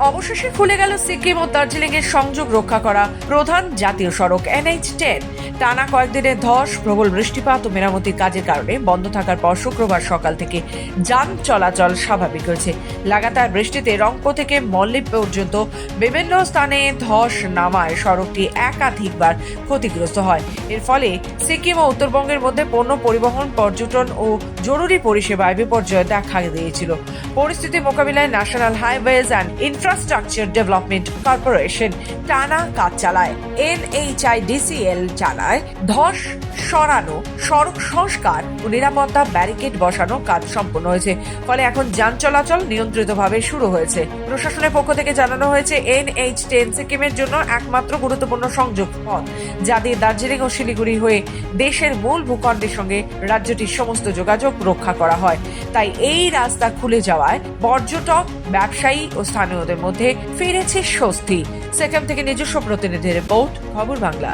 অবশেষে খুলে গেল সিকিম ও দার্জিলিং এর সংযোগ রক্ষা করা প্রধান জাতীয় সড়ক এনএইচ টেন টানা কয়েকদিনের ধস, প্রবল বৃষ্টিপাত ও মেরামতির কাজের কারণে বন্ধ থাকার পর শুক্রবার সকাল থেকে যান চলাচল স্বাভাবিক হয়েছে। লাগাতার বৃষ্টিতে রংপো থেকে মল্লিক পর্যন্ত বিভিন্ন স্থানে ধস নামায়। সড়কটি একাধিকবার ক্ষতিগ্রস্ত হয়। এর ফলে সিকিম ও উত্তরবঙ্গের মধ্যে পণ্য পরিবহন, পর্যটন ও জরুরি পরিষেবায় বিপর্যয় দেখা দিয়েছিল। পরিস্থিতি মোকাবিলায় national highways and infrastructure development corporation টানা কাজ চালায়। এনএইচআইডিসিএল চালায় ধস, সরানো, সড়ক সংস্কার ও নিরাপত্তা ব্যারিকেড বসানো কাজ সম্পন্ন হয়েছে। ফলে এখন যান চলাচল নিয়ন্ত্রিতভাবে শুরু হয়েছে। প্রশাসনের পক্ষ থেকে জানানো হয়েছে, এনএইচ টেন সিকিমের জন্য একমাত্র গুরুত্বপূর্ণ সংযোগ পথ, যা দিয়ে দার্জিলিং ও শিলিগুড়ি হয়ে দেশের মূল ভূখণ্ডের সঙ্গে রাজ্যটির সমস্ত যোগাযোগ রক্ষা করা হয়। তাই এই রাস্তা খুলে যাওয়ায় পর্যটক, ব্যবসায়ী ও স্থানীয়দের মধ্যে ফিরেছে স্বস্তি। সেখান থেকে নিজস্ব প্রতিনিধি রিপোর্ট, খবর বাংলা।